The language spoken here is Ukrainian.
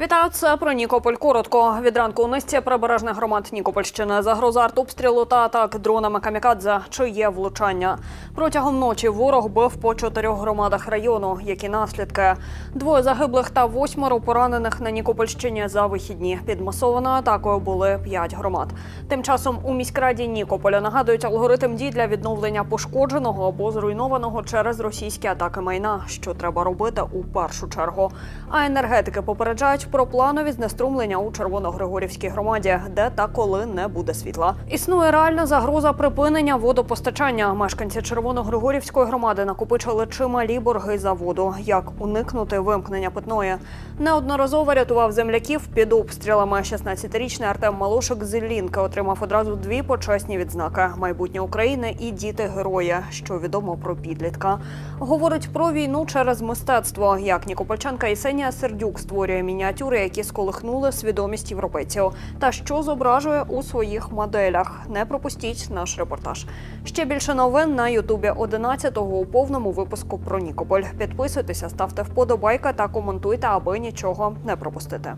Вітаю, це про Нікополь. Коротко від ранку у низці прибережних громад Нікопольщини. Загроза артобстрілу та атак дронами камікадзе чи є влучання. Протягом ночі ворог бив по чотирьох громадах району. Які наслідки? Двоє загиблих та восьмеро поранених на Нікопольщині за вихідні. Під масованою атакою були п'ять громад. Тим часом у міськраді Нікополя нагадують алгоритм дій для відновлення пошкодженого або зруйнованого через російські атаки майна, що треба робити у першу чергу. А енергетики попереджають про планові знеструмлення у Червоногригорівській громаді, де та коли не буде світла. Існує реальна загроза припинення водопостачання. Мешканці Червоногригорівської громади накопичили чималі борги за воду. Як уникнути вимкнення питної? Неодноразово рятував земляків під обстрілами. 16-річний Артем Малушик з Іллінки отримав одразу дві почесні відзнаки: майбутнє України і діти герої, що відомо про підлітка. Говорить про війну через мистецтво. Як Нікопольчанка Ісенія Сердюк створює мініатюри, які сколихнули свідомість європейців, та що зображує у своїх моделях. Не пропустіть наш репортаж. Ще більше новин на Ютубі 11-го у повному випуску про Нікополь. Підписуйтеся, ставте вподобайка та коментуйте, аби нічого не пропустити.